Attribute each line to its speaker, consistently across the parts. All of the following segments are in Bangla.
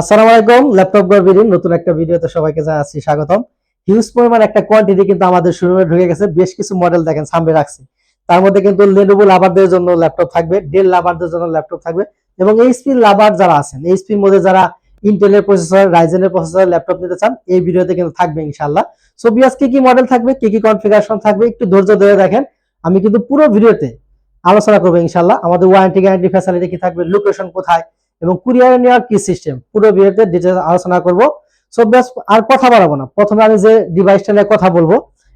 Speaker 1: আসসালামু আলাইকুম, ল্যাপটপ নতুন একটা ভিডিওতে সবাইকে জানাচ্ছি স্বাগতম। হিউজ পরিমাণ একটা কোয়ান্টিটি কিন্তু আমাদের শোরুমে ঢুকে গেছে, বেশ কিছু মডেল দেখেন, সামনে রাখছি। তার মধ্যে কিন্তু লাভারদের জন্য ল্যাপটপ থাকবে ডেল লাভারদের জন্য ল্যাপটপ থাকবে এবং লাভার যারা আছেন এইচপির মধ্যে যারা ইন্টেলের প্রসেসর রাইজেনের প্রসেসর ল্যাপটপ নিতে চান, এই ভিডিওতে কিন্তু থাকবে ইনশাআল্লাহ। সো বিয়াস কি কি মডেল থাকবে, কি কি কনফিগারেশন থাকবে, একটু ধৈর্য ধরে দেখেন। আমি কিন্তু পুরো ভিডিওতে আলোচনা করব ইনশাআল্লাহ। আমাদের ওয়ারেন্টি গ্যারান্টি ফ্যাসিলিটি কি থাকবে লোকেশন কোথায় এবং কুরিয়ারে নেওয়ার কি সিস্টেম পুরো ভিডিওতে ডিটেলস আলোচনা করব। সো ব্যাস, আর কথা বাড়াবো না। প্রথমে আমি যে ডিভাইসটা নিয়ে কথা বলব,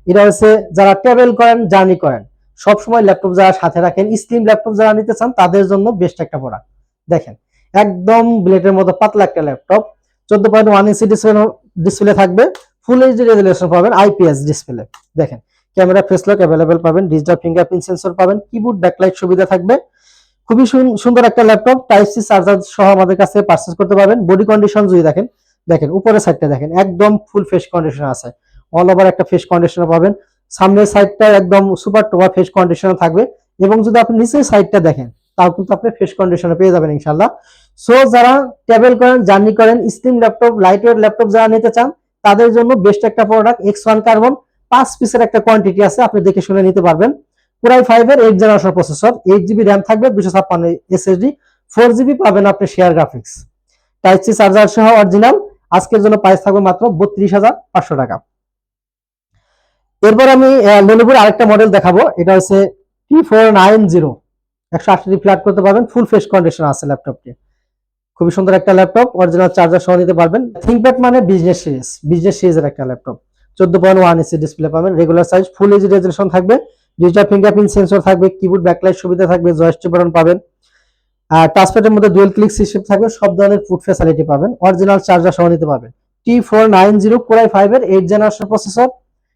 Speaker 1: এটা হচ্ছে যারা ট্রাভেল করেন জার্নি করেন সব সময় ল্যাপটপ যারা সাথে রাখেন স্লিম ল্যাপটপ যারা নিতে চান, তাদের জন্য বেস্ট একটা প্রোডাক্ট দেখেন, একদম ব্লেডের মতো পাতলা একটা ল্যাপটপ চোদ্দ পয়েন্ট ওয়ান ইঞ্চি ডিসপ্লে ডিসপ্লে থাকবে ফুল এইচডি রেজলিউশন পাবেন আইপিএস ডিসপ্লে দেখেন ক্যামেরা ফেস লক অ্যাভেলেবেল পাবেন ডিজিটাল ফিঙ্গারপ্রিন্ট সেন্সর পাবেন কিবোর্ড ব্যাকলাইট সুবিধা থাকবে। খুবই সুন- সুন্দর একটা ল্যাপটপ টাইপ সি চার্জার সহ আমাদের কাছে পারচেস করতে পারবেন। বডি কন্ডিশন যদি দেখেন দেখেন, উপরের সাইডটা দেখেন, একদম ফুল ফেস কন্ডিশন আছে। অল ওভার একটা ফেস কন্ডিশনার পাবেন। সামনের সাইডটা একদম সুপার টোপার ফেস কন্ডিশনার থাকবে। এবং যদি আপনি নিচের সাইডটা দেখেন, তাও কিন্তু আপনি ফেস কন্ডিশনার পেয়ে যাবেন ইনশাল্লাহ সো যারা ট্রাভেল করেন জার্নি করেন slim laptop light weight laptop যারা নিতে চান, তাদের জন্য বেস্ট একটা প্রোডাক্ট এক্স ওয়ান কার্বন পাঁচ পিসের একটা কোয়ান্টিটি আছে, আপনি দেখে শুনে নিতে পারবেন। পুরাই ফাইভ এর eight generation processor eight GB RAM থাকবে দুশো ছাপ্পান্ন এসএসডি ফোর জিবি পাবেন আপনি share graphics type C charger সহ অরিজিনাল আজকের জন্য প্রাইস থাকবে মাত্র বত্রিশ হাজার পাঁচশো টাকা। এরপর আমি লেনোভোর আরেকটা মডেল দেখাবো, এটা হচ্ছে টি ফোর নাইন জিরো একশো আশি ফ্ল্যাট করতে পারবেন ফুল ফেস কন্ডিশন আছে ল্যাপটপটি খুবই সুন্দর একটা ল্যাপটপ অরিজিনাল চার্জার সহ নিতে পারবেন। থিঙ্কপ্যাড মানে বিজনেস সিরিজ বিজনেস সিরিজের একটা ল্যাপটপ চোদ্দ পয়েন্ট ওয়ান ইঞ্চি ডিসপ্লে পাবেন regular size full H resolution থাকবে। ডিজিটাল ফিঙ্গারপ্রিন্ট সেন্সর থাকবে কিবোর্ড ব্যাকলাইট সুবিধা থাকবে জয়স্টিক বাটন পাবেন। আর টাচপ্যাডের মধ্যে ডুয়েল ক্লিক সিস্টেম থাকবে, সব ধরনের ফুড ফ্যাসিলিটি পাবেন। অরিজিনাল চার্জার সহ নিতে পারবেন। টি ফোর নাইন জিরো কোরাই ফাইভ এর এইট জেনারেশন প্রসেসর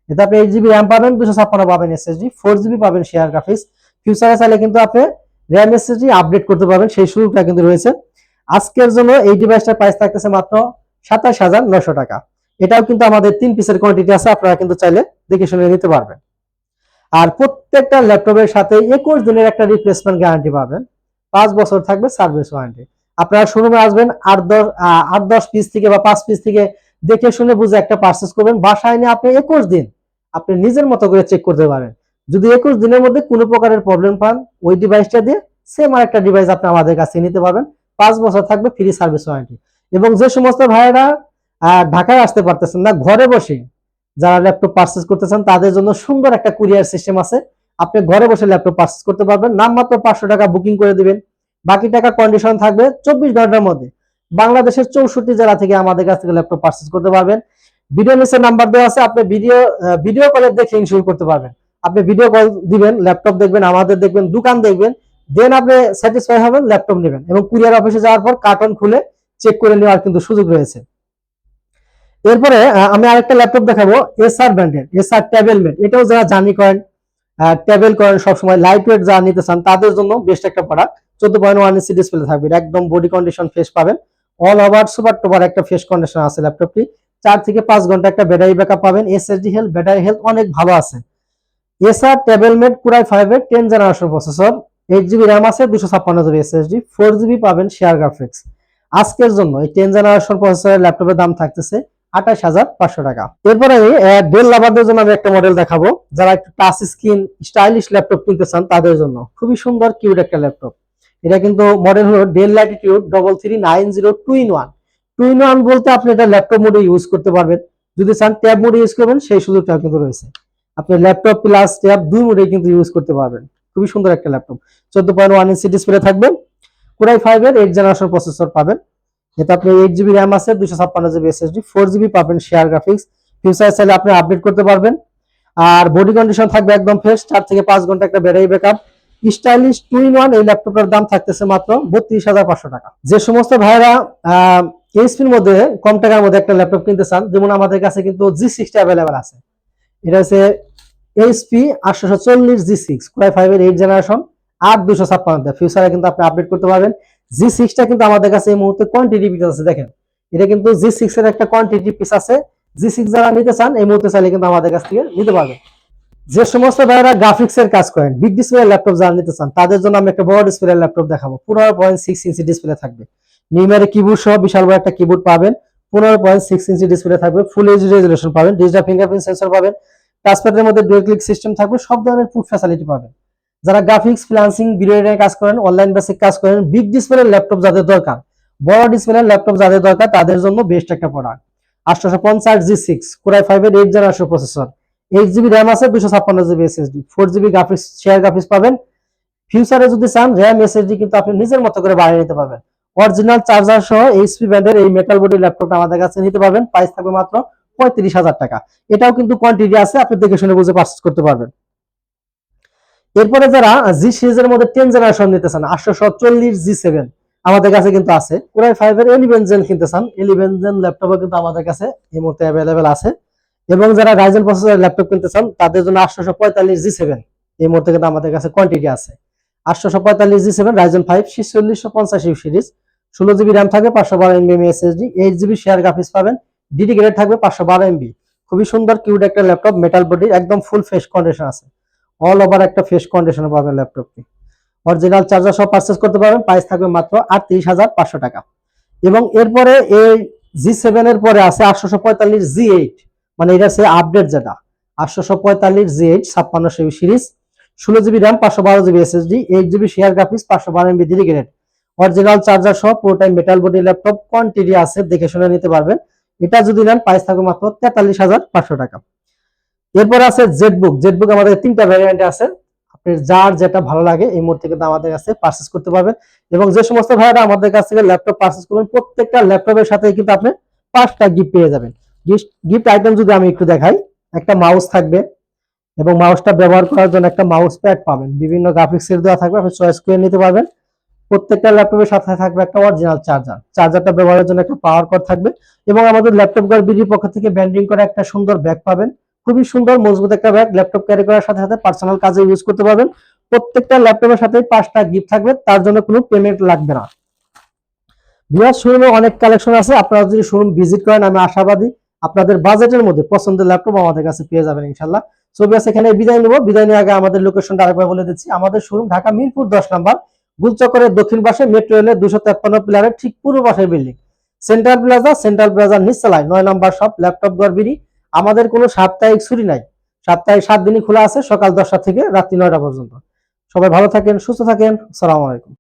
Speaker 1: এতে আপনি এইট জিবি র্যাম পাবেন দুশো ছাপ্পান্ন পাবেন এসএসডি ফোর জিবি পাবেন শেয়ার গ্রাফিক্স ফিউচারে চাইলে কিন্তু আপনি র্যাম এসএসডি আপডেট করতে পারবেন, সেই সুযোগটা কিন্তু রয়েছে। আজকের জন্য এই ডিভাইসটার প্রাইস থাকতেছে মাত্র সাতাশ হাজার নশো টাকা। এটাও কিন্তু আমাদের তিন পিসের কোয়ান্টিটি আছে, আপনারা কিন্তু চাইলে দেখে শুনে নিতে পারবেন। আর প্রত্যেকটা ল্যাপটপের সাথে একুশ দিনের একটা রিপ্লেসমেন্ট গ্যারান্টি পাবেন। পাঁচ বছর থাকবে সার্ভিস ওয়ারেন্টি আপনারা শোরুমে আসবেন, আট দশ আট দশ পিস থেকে বা পাঁচ পিস থেকে দেখে শুনে বুঝে একটা পার্চেস করবেন। বাসায় নিয়ে আপনি একুশ দিন আপনি নিজের মতো করে চেক করতে পারেন। যদি একুশ দিনের মধ্যে কোনো প্রকারের প্রবলেম পান, ওই ডিভাইসটা দিয়ে সেম আরেকটা ডিভাইস আপনি আমাদের কাছে নিতে পারবেন। পাঁচ বছর থাকবে ফ্রি সার্ভিস ওয়ারেন্টি এবং যে সমস্ত ভাইয়েরা ঢাকায় আসতে পারতেছেন না, ঘরে বসে যারা ল্যাপটপ পারচেস করতে চান, তাদের জন্য সুন্দর একটা কুরিয়ার সিস্টেম আছে। আপনি ঘরে বসে ল্যাপটপ পারচেস করতে পারবেন। নামমাত্র পাঁচশো টাকা বুকিং করে দিবেন। বাকি টাকা কন্ডিশন থাকবে চব্বিশ ঘণ্টার মধ্যে। বাংলাদেশের চৌষট্টি জেলা থেকে আমাদের কাছ থেকে ল্যাপটপ পারচেস করতে পারবেন। ভিডিও নিচে নাম্বার দেওয়া আছে। আপনি ভিডিও ভিডিও কলে দেখে ইনশিওর করতে পারবেন। আপনি ভিডিও কল দিবেন ল্যাপটপ দেখবেন, আমাদের দেখবেন, দোকান দেখবেন। দেন আপনি স্যাটিসফাই হবেন ল্যাপটপ নেবেন। এবং কুরিয়ার অফিসে যাওয়ার পর কার্টন খুলে চেক করে নেওয়ার কিন্তু সুযোগ রয়েছে। এরপরে আমি আরেকটা ল্যাপটপ দেখাবো এসআর ব্র্যান্ডের এসআর ট্যাবেলমেট এটাও যারা জার্নি করেন ট্যাবেল করেন, সবসময় লাইট ওয়েট যারা নিতে চান, তাদের জন্য বেস্ট একটা প্রোডাক্ট চোদ্দ পয়েন্ট ওয়ান ইঞ্চি ডিসপ্লে থাকবে একদম বডি কন্ডিশন ফেস পাবেন। অল ওভার সুপার টোপার একটা ফেস কন্ডিশন আছে ল্যাপটপটি চার থেকে পাঁচ ঘণ্টা একটা ব্যাটারি ব্যাকআপ পাবেন। এসএসডি হেলথ ব্যাটারি হেলথ অনেক ভালো আছে। এসআর ট্যাবেলমেট পুরাই ফাইভ এর ten generation processor eight GB RAM আছে, দুশো ছাপ্পান্ন জিবি এসএসডি ফোর জিবি পাবেন শেয়ার গ্রাফিক্স আজকের জন্য এই টেন জেনারেশন প্রসেসরের ল্যাপটপের দাম থাকতেছে আঠাশ হাজার পাঁচশো টাকা। এরপরে আমি ডেল লাভারদের জন্য আমি একটা মডেল দেখাবো। যারা একটু টাচ স্ক্রিন স্টাইলিশ ল্যাপটপ কিনতে চান, তাদের জন্য। খুবই সুন্দর কিউট একটা ল্যাপটপ এটা কিন্তু মডেল হলো Dell Latitude double three nine zero two in one two in one বলতে আপনি এটা ল্যাপটপ মোডে ইউজ করতে পারবেন। যদি চান ট্যাব মোডে ইউজ করবেন, সেই সুযোগটাও কিন্তু রয়েছে। আপনি ল্যাপটপ প্লাস ট্যাব দুই মোডে কিন্তু ইউজ করতে পারবেন। খুবই সুন্দর একটা ল্যাপটপ চোদ্দ পয়েন্ট ওয়ান ইঞ্চি ডিসপ্লে থাকবে। কুরাই ফাইভ এর এইট জেনারেশন প্রসেসর পাবেন। এতে আপনি এইট জিবি র্যাম আছে দুশো ছাপ্পান্ন জিবি এসএসডি ফোর জিবি পাবেন শেয়ার গ্রাফিক্স ফিউচার চাইলে আপনি আপডেট করতে পারবেন। আর বডি কন্ডিশন থাকবে একদম ফ্রেশ চার থেকে পাঁচ ঘণ্টা একটা battery backup stylish two in one এই ল্যাপটপের দাম থাকতেছে মাত্র বত্রিশ হাজার পাঁচশো টাকা। যে সমস্ত ভাইরা এইচপির মধ্যে, কম টাকার মধ্যে একটা ল্যাপটপ কিনতে চান, যেমন আমাদের কাছে কিন্তু জি সিক্সটা অ্যাভেলেবেল আছে। এটা হচ্ছে এইচপি আটশো চল্লিশ জি সিক্স কোয়াই ফাইভ এর এইট জেনারেশন আট দুশো ছাপ্পান্ন ফিউচারে কিন্তু আপনি আপডেট করতে পারবেন। জি সিক্সটা কিন্তু আমাদের কাছে এই মুহূর্তে কোয়ান্টিটি পিস আছে, দেখেন। এটা কিন্তু জি সিক্স এর একটা কোয়ান্টিটি পিস আছে। জি সিক্স যারা নিতে চান, এই মুহূর্তে চাইলে কিন্তু আমাদের কাছ থেকে নিতে পারবেন। যে সমস্ত ভাইরা গ্রাফিক্স এর কাজ করেন বিগ ডিসপ্লে ল্যাপটপ যারা নিতে চান, তাদের জন্য আমি একটা বড় ডিসপ্লে ল্যাপটপ দেখাবো। পনেরো পয়েন্ট সিক্স ইঞ্চি ডিসপ্লে থাকবে। নিউমারি কিবোর্ড সহ বিশাল বড় একটা কিবোর্ড পাবেন। পনেরো পয়েন্ট সিক্স ইঞ্চি ডিসপ্লে থাকবে। ফুল এইচ রেজুলেশন পাবেন। ডিজিটাল ফিঙ্গারপ্রিন্ট সেন্সর পাবেন। টাচপ্যাডের মধ্যে ডুয়েল ক্লিক সিস্টেম থাকবে। সব ধরনের ফুড ফ্যাসিলিটি পাবেন। যারা গ্রাফিক্স ফ্রিল্যান্সিং ভিডিও কাজ করেন অনলাইন বেসিক কাজ করেন বিগ ডিসপ্লের ল্যাপটপ যাদের দরকার, বড় ডিসপ্লের ল্যাপটপ যাদের দরকার, তাদের জন্য বেস্ট একটা প্রোডাক্ট আটশোশো পঞ্চাশ জি সিক্স কোরাই ফাইভের eight generation processor eight GB RAM আছে দুশো ছাপ্পান্ন GB SSD four GB graphics share graphics পাবেন। ফিউচারে যদি চান র্যাম এসএসডি কিন্তু আপনি নিজের মতো করে বাড়িয়ে নিতে পারবেন। অরিজিনাল চার্জার সহ এইচপি ব্র্যান্ডের এই মেটাল বডি ল্যাপটপটা আমাদের কাছে নিতে পারবেন। প্রাইস থাকবে মাত্র পঁয়ত্রিশ হাজার টাকা। এটাও কিন্তু কোয়ান্টিটি আছে, আপনি দেখে শুনে বুঝে পারচেস করতে পারবেন। এরপরে যারা জি সিরিজের মধ্যে টেন জেনারেশন নিতে চান, আটশো চল্লিশ জি সেভেন আমাদের কাছে কিন্তু আছে। পুরাই ফাইভের এলিভেন জেন কিনতে চান এলিভেন জেন ল্যাপটপও কিন্তু আমাদের কাছে এই মুহূর্তে অ্যাভেলেবেল আছে। এবং যারা রাইজেন প্রসেসরের ল্যাপটপ কিনতে চান, তাদের জন্য আটশো পঁয়তাল্লিশ জি সেভেন এই মুহূর্তে কিন্তু আমাদের কাছে কোয়ান্টিটি আছে। আটশো পঁয়তাল্লিশ জি সেভেন রাইজেন ফাইভ ছিচল্লিশশো পঞ্চাশ সিরিজ ষোলো জিবি র্যাম থাকবে, পাঁচশো বারো MB SSD eight GB share graphics পাবেন ডিডি গ্রেড থাকবে, পাঁচশো বারো এমবি খুবই সুন্দর কিউড একটা ল্যাপটপ মেটাল বডি একদম ফুল ফ্রেশ কন্ডিশন আছে। অল ওভার একটা ফ্রেশ কন্ডিশনে পাবেন ল্যাপটপটি অরিজিনাল চার্জার সহ পারচেস করতে পারবেন প্রাইস থাকবে মাত্র আটত্রিশ হাজার পাঁচশো টাকা। এবং এরপরে এই জি সেভেন এর পরে আছে আটশোশো পঁয়তাল্লিশ জি এইট মানে এটা হচ্ছে আপডেট যেটা। আটশোশো পঁয়তাল্লিশ জি এইট ছাপ্পান্ন সিরিজ ষোলো জিবি র্যাম পাঁচশো বারো GB SSD eight GB share graphics পাঁচশো বারো MB DD grade original charger সহ পুরোটাই মেটাল বডি ল্যাপটপ কোয়ান্টিটি আছে, দেখে শুনে নিতে পারবেন। এটা যদি নেন প্রাইস থাকবে মাত্র তেতাল্লিশ হাজার পাঁচশো টাকা। এরপর আছে জেটবুক জেটবুক আমাদের তিনটা ভ্যারিয়েন্ট আছে। আপনার যার যেটা ভালো লাগে এই মুহূর্তে কিন্তু আমাদের কাছে পারচেস করতে পারবেন। এবং যে সমস্ত ভাইয়ারা আমাদের কাছ থেকে ল্যাপটপ পারচেস করবেন, প্রত্যেকটা ল্যাপটপের সাথে কিন্তু আপনি পাঁচটা গিফট পেয়ে যাবেন। গিফট গিফট আইটেম যদি আমি একটু দেখাই, একটা মাউস থাকবে এবং মাউসটা ব্যবহার করার জন্য একটা মাউস প্যাড পাবেন। বিভিন্ন গ্রাফিক্স এর দেওয়া থাকবে, আপনি চয়েস করে নিতে পারবেন। প্রত্যেকটা ল্যাপটপের সাথে থাকবে একটা অরিজিনাল চার্জার চার্জারটা ব্যবহারের জন্য একটা পাওয়ার কর্ড থাকবে এবং আমাদের ল্যাপটপ গার বিডির পক্ষ থেকে ব্যান্ডিং করে একটা সুন্দর ব্যাগ পাবেন। খুবই সুন্দর, মজবুত একটা ব্যাগ ল্যাপটপ ক্যারি করার সাথে সাথে পার্সোনাল কাজে ইউজ করতে পারবেন। প্রত্যেকটা ল্যাপটপের সাথে পাঁচটা গিফট থাকবে, তার জন্য কোনো পেমেন্ট লাগবে না। বিরাট শোরুমে অনেক কালেকশন আছে, আপনারা যদি শোরুম ভিজিট করেন, আমি আশাবাদী আপনাদের বাজেটের মধ্যে পছন্দের ল্যাপটপ আমাদের কাছে পেয়ে যাবেন ইনশাল্লাহ ছবি আছে এখানে বিদায় নেব। বিদায় নেওয়ার আগে আমাদের লোকেশনটা আরেকবার বলে দিচ্ছি। আমাদের শোরুম ঢাকা মিরপুর দশ নাম্বার, গুলচক্করের দক্ষিণ পাশে মেট্রো রেলের দুশো তেপ্পান্ন পিলারের ঠিক পূর্ব পাশের বিল্ডিং সেন্ট্রাল প্লাজা সেন্ট্রাল প্লাজার নিচতলায় নয় নম্বর শপ ল্যাপটপ গড়বিড়ি আমাদের কোনো সাপ্তাহিক ছুটি নাই। সপ্তাহে সাত দিনই খোলা আছে, সকাল দশটা থেকে রাত্রি নয়টা পর্যন্ত। সবাই ভালো থাকেন, সুস্থ থাকেন সালাম আলাইকুম।